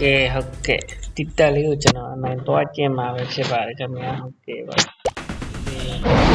ကဲဟုတ်ကဲ့တိတက်လေးကိုကျွန်တော်အနိုင်သွားကျင်းမှာပဲဖြစ်ပါတယ်ခင်ဗျာဟုတ်ကဲ့ပါ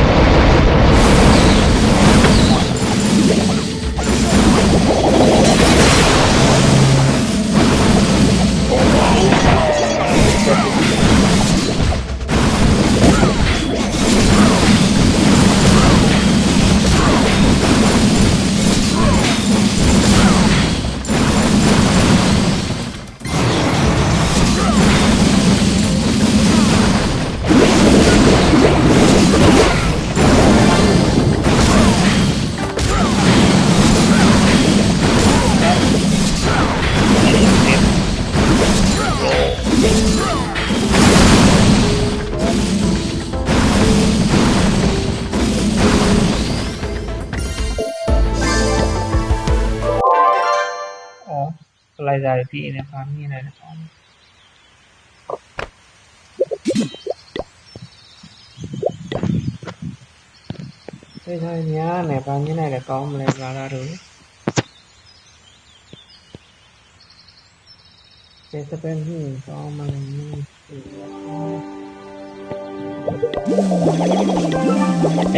စလိုက်တာတွေပြီးနေပါမြင်နေတယ်ပေါ့ဒီဆိုင်များနဲ့ပါမြင်နေတယ်ကောင်းမလဲပါလားတို့ကျေစပန်ဟင်းကောင်းမလဲမင်းโ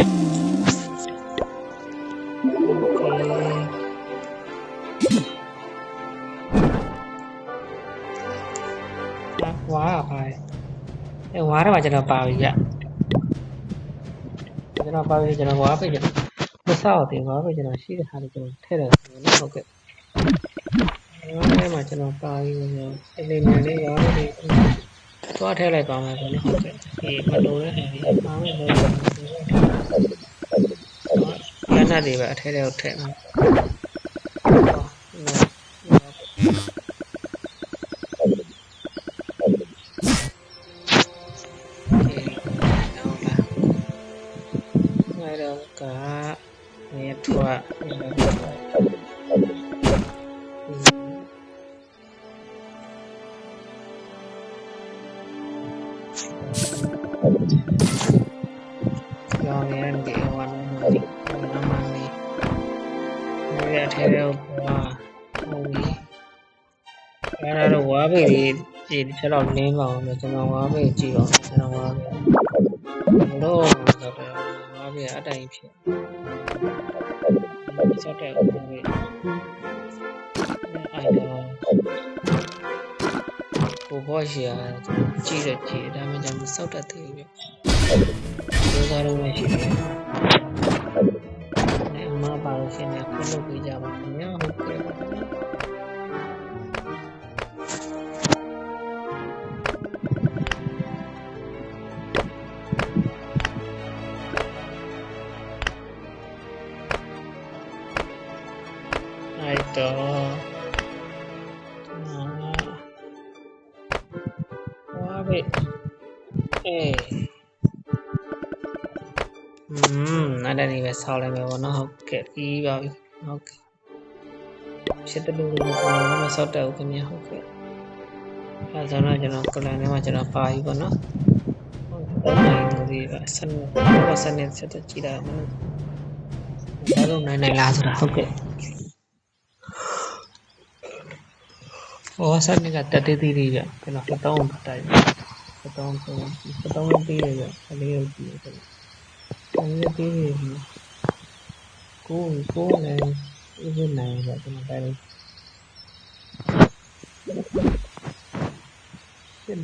อ ဝါးပါအဲဝါးတော့ကျွန်တော်ပါပြီကြကျွန်တော်ပါပြီကျွန်တော်ဝါးပဲကျွန်တော်မဆောက်တယ်ဝါးပဲကျွန်တော်ရှိတဲ့ဟာတွေကျွန်တော်ထည့်တယ်ဆိုတော့ဟုတ်ကဲ့ဝါးထဲမှာကျွန်တော်ပါပြီကျွန်တော်အလေးမြန်လေးရောလေးသွားထည့်လိုက်ပါမယ်ဆိုတော့ဟုတ်ကဲ့ဒီမလိုတဲ့ဟာတွေအားလုံးလို့ရနတ်တွေပဲအထဲထဲကိုထည့်မှာ ငါတော့ကနေထွားကြောင်းရန်ဒီဝန်မဒီနမနီဒီအထဲထဲကိုပါဟုတ်ပြီအဲ့ဒါတော့ဝါဘေးလေးဒီတစ်ချက်တော့နင်းပါအောင်ကျွန်တော်ဝါဘေးကြည့်ပါဦးကျွန်တော်ဝါဘေးတော့တော့ ဝါဘေးအတိုင်းဖြစ်စောက်တဲ့ဝါဘေးအဲ့တော့ကိုဘောရှိရကြည့်ရကြည့်ဒါမှကျွန်တော်စောက်တတ်သေးပြီဒီကားလုံးမရှိဘူးနဲ့အမပါလို့ရှင်နေခုလုပ်ပေးကြပါခင်ဗျာဟုတ်ကဲ့ ဝါဘေးအေးอืมအဲ့ဒါနေပဲဆောက်လိုက်မယ်ပေါ့နော်ဟုတ်ကဲ့ပြီးပါပြီဟုတ်ကဲ့ဖြစ်တယ်လို့လည်းကျွန်တော်မဆောက်တတ်ဘူးခင်ဗျာဟုတ်ကဲ့အဲဒါဆိုတော့ကျွန်တော်ကလန်ထဲမှာကျွန်တော်ပါပြီပေါ့နော်ဟုတ်ကဲ့နိုင်လို့ဒီစနစ်ဘာစနစ်ဆက်ကြည့်တာမလို့ဒါတော့နိုင်နိုင်လားဆိုတာဟုတ်ကဲ့ဟောစနစ်ကတက်တေးသေးလေးပြကျွန်တော်တောင်းပတ်တိုင်းတောင်းဆိုတောင်းသေးတယ် ပြအလေးကိုကြည့်ရတယ်အဲ့ဒီပေးနေပြီကိုကိုလည်းဥပဒေနိုင်တော့ကျွန်တော်တိုင်းစစ်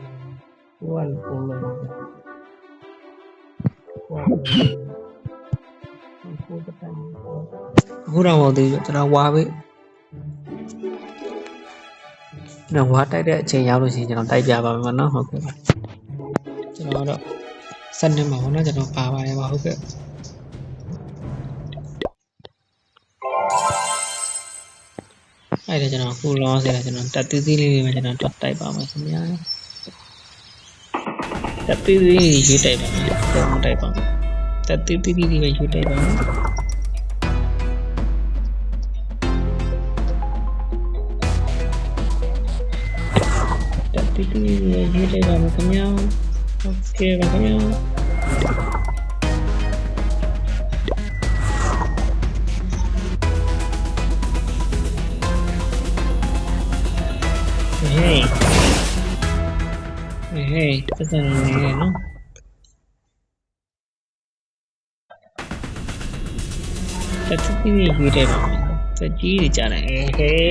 လ က်နိုင်တော့ကျွန်တော်ပန်းပြောင်းနေနေပါလေဒီကိုလည်းကိုဘာတိုင်ကိုကလည်းကိုလည်းကိုကကိုကတိုင်အခုတော့မဟုတ်သေးဘူးကျွန်တော်ဝါပဲကျွန်တော်ဝါတိုက်တဲ့အချိန်ရောက်လို့ရှိရင်ကျွန်တော်တိုက်ပြပါမယ်နော်ဟုတ်ကဲ့ပါကျွန်တော်တော့စက်နေမှာပေါ့နော်ကျွန်တော်ပါပါတယ်ပါဟုတ်ကဲ့အဲ့ဒါကျွန်တော်အခုလောဆယ်ကျွန်တော်တက်သေးသေးလေးတွေပဲကျွန်တော်တော့တိုက်ပါမယ်ခင်ဗျာ တက်သေးသေးလေးရွေးတိုက်ပါမယ်တော့တိုက်ပါမယ်တက်သေးသေးလေးပဲရွေးတိုက်ပါမယ်တက် တိတိရေးရေးလိုက်ပါမယ်ခင်ဗျာโอเคပါခင်ဗျာ ဟေးပတ်စံနေရနော်တတိတိရေးရေးလိုက်ပါမယ်တကြီးကြီးကြတယ်ဟေး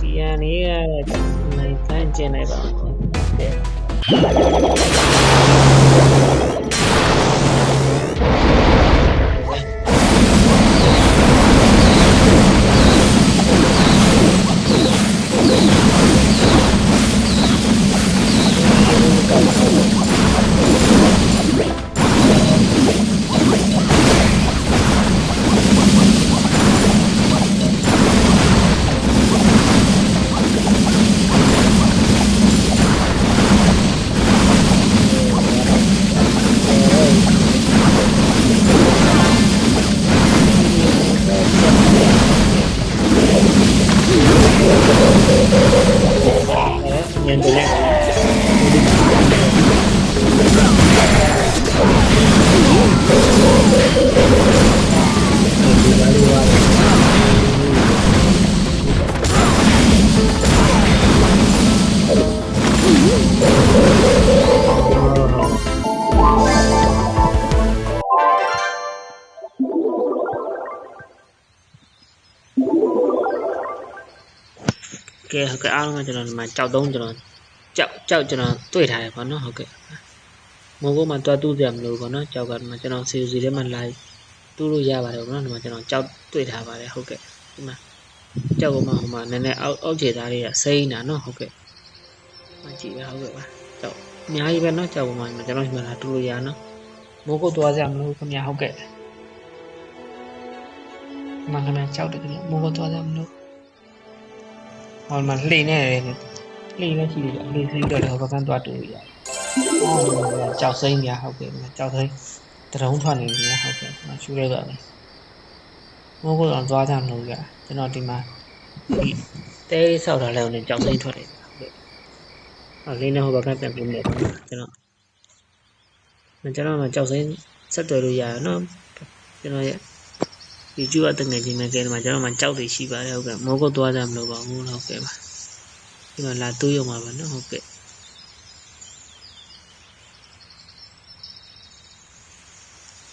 ဒီရနေရနိုင်တန်းကျင်လိုက်ပါ မယ်ညံတယ် ကဲဟုတ်ကဲ့အားလုံးကကျွန်တော်ဒီမှာကြောက်သုံးကျွန်တော်ကြောက်ကြောက်ကျွန်တော်တွေ့ထားတယ်ပေါ့နော်ဟုတ်ကဲ့မိုးကုတ်မှာတွားတူးကြမလို့ပေါ့နော်ကြောက်ကဒီမှာကျွန်တော်စီစီထဲမှာလိုက်တူးလို့ရပါတယ်ပေါ့နော်ဒီမှာကျွန်တော်ကြောက်တွေ့ထားပါတယ်ဟုတ်ကဲ့ဒီမှာကြောက်ကမှဟိုမှာနည်းနည်းအောက်အောက်ခြေသားလေးကစိမ့်တာနော်ဟုတ်ကဲ့မကြည့်ရဟုတ်ကဲ့ပါကြောက်အများကြီးပဲနော်ကြောက်ပေါ်မှာကျွန်တော်ဒီမှာလာတူးလို့ရနော်မိုးကုတ်တွားကြမလို့ခင်ဗျာဟုတ်ကဲ့မင်္ဂလာကြောက်တယ်ခင်ဗျာမိုးကုတ်တွားကြမလို့ ဟောမှာလှိနေတယ်လှိလည်းရှိတယ်လှိစိတော့လည်းဟောကန်းသွားတူရတယ်။အော်ကြောက်စိမ့်များဟုတ်ကဲ့ကြောက်စိမ့်တရုံးထွက်နေပြီဟုတ်ကဲ့ကျွန်တော်ရှူလိုက်တော့မယ်။မိုးကတော့သွားကြမလို့ရကျွန်တော်ဒီမှာဒီတဲဆောက်ထားလဲအောင်ကြောက်စိမ့်ထွက်တယ်ဟုတ်ကဲ့။အော်လေးနဲ့ဟောကန်းပြန်ပြင်နေတယ်ကျွန်တော်ကျွန်တော်မှကြောက်စိမ့်ဆက်သွယ်လို့ရရနော်ကျွန်တော်ရဲ့ ဒီကျူအတငယ်ချင်းနဲ့ကဲဒီမှာကျွန်တော်မှကြောက်တွေရှိပါတယ်ဟုတ်ကဲ့မိုးကုတ်သွားကြမလို့ပါဘူးဟုတ်ကဲ့ပါဒီမှာလာတူးရုံပါပဲနော်ဟုတ်ကဲ့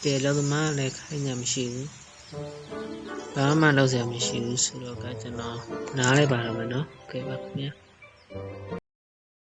ကဲလောက်သမားလည်းခိုင်းညာမရှိဘူးဘာမှလောက်စရာမရှိဘူးဆိုတော့ကကျွန်တော်နားလိုက်ပါတော့မယ်နော်ဟုတ်ကဲ့ပါခင်ဗျာ